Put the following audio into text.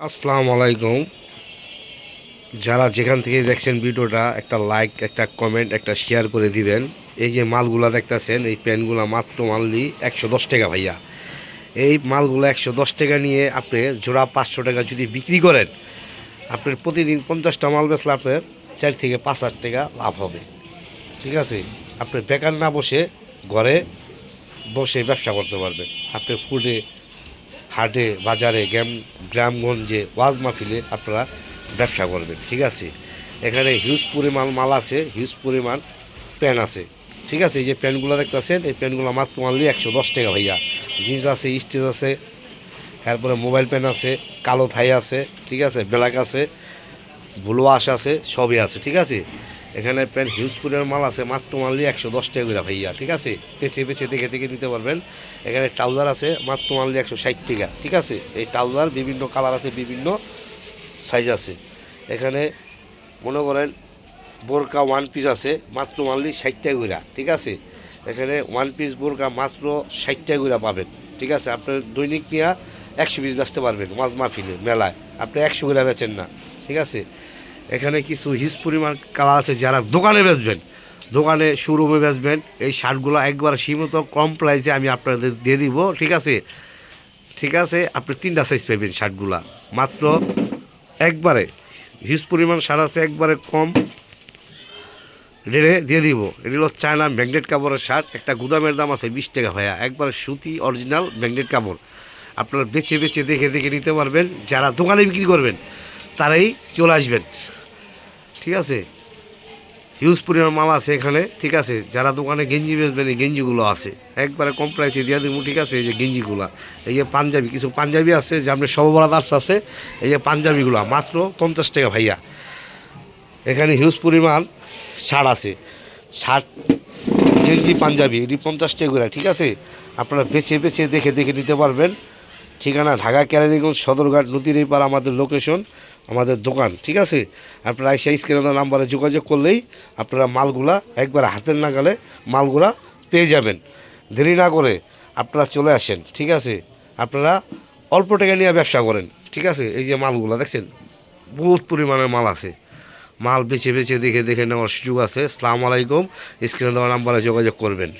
আসসালামু আলাইকুম। যারা যেখান থেকে দেখছেন ভিডিওটা, একটা লাইক একটা কমেন্ট একটা শেয়ার করে দিবেন। এই যে মালগুলা দেখতেছেন, এই প্যান্টগুলো মাত্র মাললি একশো দশ টাকা ভাইয়া। এই মালগুলো একশো দশ টাকা নিয়ে আপনি জোড়া পাঁচশো টাকা যদি বিক্রি করেন, আপনার প্রতিদিন পঞ্চাশটা মাল বেচলে আপনার চার থেকে পাঁচ হাজার টাকা লাভ হবে। ঠিক আছে? আপনি বেকার না বসে ঘরে বসে ব্যবসা করতে পারবেন। আপনি ফুডে হাটে, বাজারে, গ্রাম গ্রামগঞ্জে, ওয়াজ মাহফিলে আপনারা ব্যবসা করবেন, ঠিক আছে? এখানে হিউজ পরিমাণ মাল আছে হিউজ পরিমাণ প্যান আছে, ঠিক আছে? এই যে প্যান্টগুলো দেখতেছেন, এই প্যান্টগুলো মাত্র মানলি একশো দশ টাকা ভাইয়া। জিন্স আছে স্টেজ আছে তারপরে মোবাইল প্যান আছে, কালো থাই আছে, ঠিক আছে? ব্ল্যাক আছে, ব্লু আশ আছে, সবই আছে, ঠিক আছে? এখানে প্যান্ট হিউজ পরিমাণ মাল আছে, মাত্র মানলি একশো দশ টাকা করে ভাইয়া, ঠিক আছে? পেছে পেছে দেখে দেখে নিতে পারবেন। এখানে ট্রাউজার আছে, মাত্র মানলি একশো ষাট টাকা, ঠিক আছে? এই ট্রাউজার বিভিন্ন কালার আছে, বিভিন্ন সাইজ আছে। এখানে মনে করেন বোরকা ওয়ান পিস আছে, মাত্র মানলি ষাট টাকা করে, ঠিক আছে? এখানে ওয়ান পিস বোরকা মাত্র ষাট টাকা করে পাবেন, ঠিক আছে? আপনার দৈনিক নিয়ে একশো পিস বেচতে পারবেন ওয়াজ মাহফিলে মেলায়। আপনি একশো করে বেচেন না, ঠিক আছে? এখানে কিছু হিস পরিমাণ কালার আছে যারা দোকানে বেচবেন। দোকানে শোরুমে বেচবেন। এই শার্টগুলো একবার সীমিত, কম প্রাইসে আমি আপনাদের দিয়ে দিব, ঠিক আছে? ঠিক আছে? আপনি তিনটা সাইজ পাবেন শার্টগুলা। মাত্র একবারে হিউজ পরিমাণ শার্ট আছে, একবারে কম রেড়ে দিয়ে দিব। এটি হলো চায়না ব্যাংডেড কাপড়ের শার্ট। একটা গুদামের দাম আছে বিশ টাকা ভাইয়া। একবারে সুতি অরিজিনাল ব্যাংডেড কাপড়। আপনারা বেছে বেছে দেখে দেখে নিতে পারবেন। যারা দোকানে বিক্রি করবেন তারাই চলে আসবেন। ঠিক আছে? হিউজ পরিমাণ মাল আছে এখানে, ঠিক আছে? যারা দোকানে গেঞ্জি বেচবেন, এই গেঞ্জিগুলো আছে। একবারে কম প্রাইসে দিয়ে দেবো, ঠিক আছে? এই যে গেঞ্জিগুলো। এই যে পাঞ্জাবি, কিছু পাঞ্জাবি আছে, যে আপনার সববরাত আর্টস আছে, এই যে পাঞ্জাবিগুলো। মাত্র পঞ্চাশ টাকা ভাইয়া। এখানে হিউজ পরিমাণ শার্ট আছে। শার্ট, গেঞ্জি, পাঞ্জাবি, এটি পঞ্চাশ টাকা করে, ঠিক আছে? আপনারা বেছে বেছে দেখে দেখে নিতে পারবেন। ঠিকানা ঢাকা ক্যারানিগঞ্জ সদরঘাট, নদীর এই পার আমাদের লোকেশন আমাদের দোকান, ঠিক আছে? আপনারা সেই স্ক্রিনের নাম্বারে যোগাযোগ করলেই আপনারা মালগুলা একবার হাতের নাগালে মালগুলা পেয়ে যাবেন। দেরি না করে আপনারা চলে আসেন, ঠিক আছে? আপনারা অল্প টাকা নিয়ে ব্যবসা করেন, ঠিক আছে? এই যে মালগুলা, দেখছেন? বহুত পরিমাণের মাল আছে। মাল বেছে বেছে দেখে দেখে নেওয়ার সুযোগ আছে। আসসালামু আলাইকুম। স্ক্রিনে দেওয়া নাম্বারে যোগাযোগ করবেন।